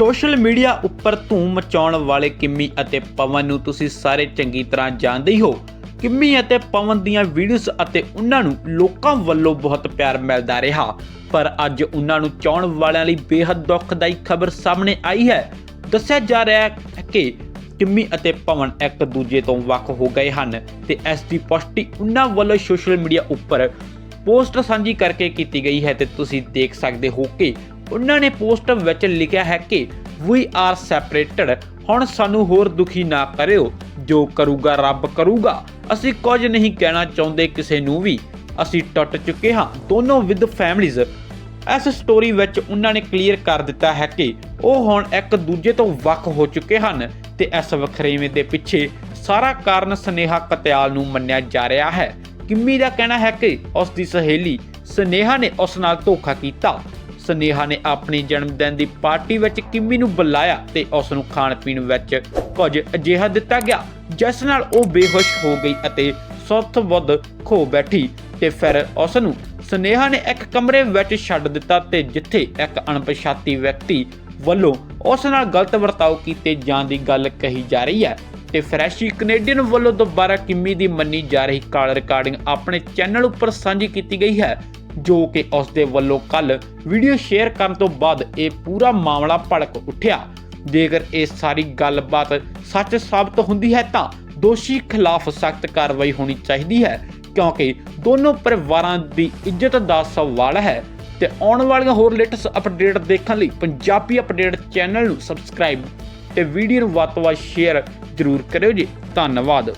Social media ਉੱਪਰ ਧੂਮ ਮਚਾਉਣ ਵਾਲੇ ਕਿੰਮੀ ਅਤੇ ਪਵਨ ਨੂੰ ਤੁਸੀਂ ਸਾਰੇ ਚੰਗੀ ਤਰ੍ਹਾਂ ਜਾਣਦੇ ਹੀ ਹੋ। ਕਿੰਮੀ ਅਤੇ ਪਵਨ ਦੀਆਂ ਵੀਡੀਓਜ਼ ਅਤੇ ਉਹਨਾਂ ਨੂੰ ਲੋਕਾਂ ਵੱਲੋਂ ਬਹੁਤ ਪਿਆਰ ਮਿਲਦਾ ਰਿਹਾ। ਪਰ ਅੱਜ ਉਹਨਾਂ ਨੂੰ ਚਾਹਣ ਵਾਲਿਆਂ ਲਈ ਬੇहद ਦੁਖਦਾਈ ਖਬਰ ਸਾਹਮਣੇ ਆਈ ਹੈ। ਦੱਸਿਆ ਜਾ ਰਿਹਾ ਹੈ ਕਿ ਕਿੰਮੀ ਅਤੇ ਪਵਨ ਇੱਕ ਦੂਜੇ ਤੋਂ ਵੱਖ ਹੋ ਗਏ ਹਨ ਤੇ ਇਸ ਦੀ ਪੁਸ਼ਟੀ ਉਹਨਾਂ ਵੱਲੋਂ ਸੋਸ਼ਲ ਮੀਡੀਆ ਉੱਪਰ ਪੋਸਟ ਸਾਂਝੀ ਕਰਕੇ ਕੀਤੀ ਗਈ ਹੈ ਤੇ ਤੁਸੀਂ ਦੇਖ ਸਕਦੇ ਹੋ ਕਿ ਉਹਨਾਂ ਨੇ ਪੋਸਟ ਵਿੱਚ ਲਿਖਿਆ ਹੈ ਕਿ ਵੀ ਆਰ ਸੈਪਰੇਟਡ ਹੁਣ ਸਾਨੂੰ ਹੋਰ ਦੁਖੀ ਨਾ ਕਰਿਓ। ਜੋ ਕਰੂਗਾ, ਰੱਬ ਕਰੂਗਾ। ਅਸੀਂ ਕੁਝ ਨਹੀਂ ਕਹਿਣਾ ਚਾਹੁੰਦੇ ਕਿਸੇ ਨੂੰ ਵੀ। ਅਸੀਂ ਟੁੱਟ ਚੁੱਕੇ ਹਾਂ। ਦੋਨੋਂ ਵਿਦ ਫੈਮਲੀਜ਼। ਇਸ ਸਟੋਰੀ ਵਿੱਚ ਉਹਨਾਂ ਨੇ ਕਲੀਅਰ ਕਰ ਦਿੱਤਾ ਹੈ ਕਿ ਉਹ ਹੁਣ ਇੱਕ ਦੂਜੇ ਤੋਂ ਵੱਖ ਹੋ ਚੁੱਕੇ ਹਨ ਤੇ ਇਸ ਵਖਰੇਵੇਂ ਦੇ ਪਿੱਛੇ ਸਾਰਾ ਕਾਰਨ ਸਨੇਹਾ ਕਤਿਆਲ ਨੂੰ ਮੰਨਿਆ ਜਾ ਰਿਹਾ ਹੈ। ਕਿੰਮੀ ਦਾ ਕਹਿਣਾ ਹੈ ਕਿ ਉਸ ਦੀ ਸਹੇਲੀ ਸਨੇਹਾ ਨੇ ਉਸ ਨਾਲ ਧੋਖਾ ਕੀਤਾ। ਸਨੇਹਾ ਨੇ ਆਪਣੀ ਜਨਮ ਦਿਨ ਦੀ ਪਾਰਟੀ ਵਿੱਚ ਕਿਮੀ ਨੂੰ ਬੁਲਾਇਆ ਤੇ ਉਸ ਨੂੰ ਖਾਣ ਪੀਣ ਵਿੱਚ ਕੁਝ ਅਜਿਹਾ ਦਿੱਤਾ ਗਿਆ, ਜਿਸ ਨਾਲ ਉਹ ਬੇਹੋਸ਼ ਹੋ ਗਈ ਅਤੇ ਸੁੱਤ ਬੁੱਧ ਖੋ ਬੈਠੀ ਤੇ ਫਿਰ ਉਸ ਨੂੰ ਸਨੇਹਾ ਨੇ ਇੱਕ ਕਮਰੇ ਵਿੱਚ ਛੱਡ ਦਿੱਤਾ ਤੇ ਜਿੱਥੇ ਇੱਕ ਅਣਪਛਾਤੀ ਵਿਅਕਤੀ ਵੱਲੋਂ ਉਸ ਨਾਲ ਗਲਤ ਵਰਤਾਓ ਕੀਤੇ ਜਾਣ ਦੀ ਗੱਲ ਕਹੀ ਜਾ ਰਹੀ ਹੈ ਤੇ ਫਰੈਸ਼ੀ ਕੈਨੇਡੀਅਨ ਵੱਲੋਂ ਦੁਬਾਰਾ ਕਿਮੀ ਦੀ ਮੰਨੀ ਜਾ ਰਹੀ ਕਾਲ ਰਿਕਾਰਡਿੰਗ ਆਪਣੇ ਚੈਨਲ ਉੱਪਰ ਸਾਂਝੀ ਕੀਤੀ ਗਈ ਹੈ। ਜੋ ਕਿ ਉਸ ਦੇ ਵੱਲੋਂ ਕੱਲ ਵੀਡੀਓ ਸ਼ੇਅਰ ਕਰਨ ਤੋਂ ਬਾਅਦ ਇਹ ਪੂਰਾ ਮਾਮਲਾ ਭੜਕ ਉੱਠਿਆ। ਜੇਕਰ ਇਹ ਸਾਰੀ ਗੱਲਬਾਤ ਸੱਚ ਸਾਬਤ ਹੁੰਦੀ ਹੈ ਤਾਂ ਦੋਸ਼ੀ ਖਿਲਾਫ ਸਖਤ ਕਾਰਵਾਈ ਹੋਣੀ ਚਾਹੀਦੀ ਹੈ, ਕਿਉਂਕਿ ਦੋਨੋਂ ਪਰਿਵਾਰਾਂ ਦੀ ਇੱਜ਼ਤ ਦਾ ਸਵਾਲ ਹੈ। ਤੇ ਆਉਣ ਵਾਲੀਆਂ ਹੋਰ ਲੇਟੈਸਟ ਅਪਡੇਟ ਦੇਖਣ ਲਈ ਪੰਜਾਬੀ ਅਪਡੇਟ ਚੈਨਲ ਨੂੰ ਸਬਸਕ੍ਰਾਈਬ ਤੇ ਵੀਡੀਓ ਨੂੰ ਵੱਧ ਤੋਂ ਵੱਧ ਸ਼ੇਅਰ ਜ਼ਰੂਰ ਕਰਿਓ ਜੀ। ਧੰਨਵਾਦ।